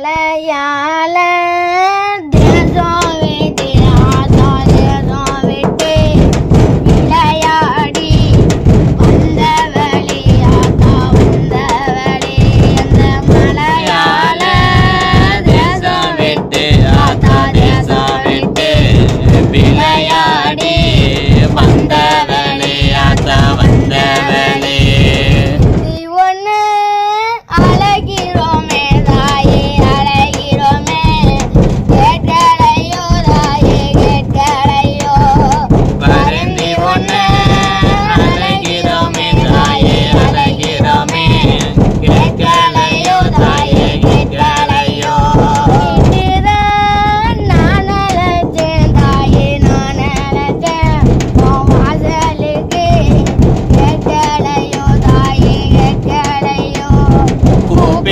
来呀来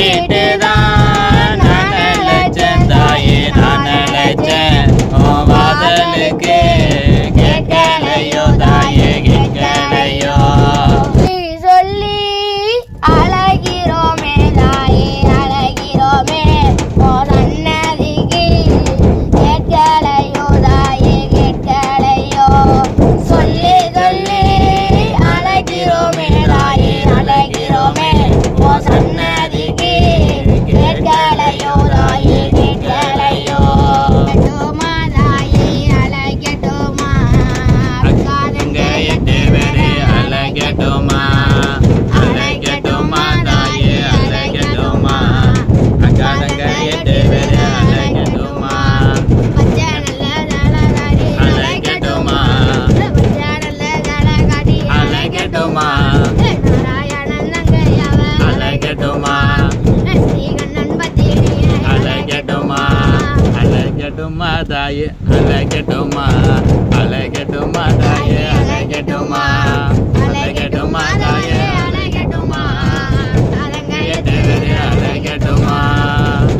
পেটে அழகட்டுமா அழகட்டுமா அழகட்டுமா அழகட்டுமா தாயே அழகட்டுமா அழகட்டுமா தாயே.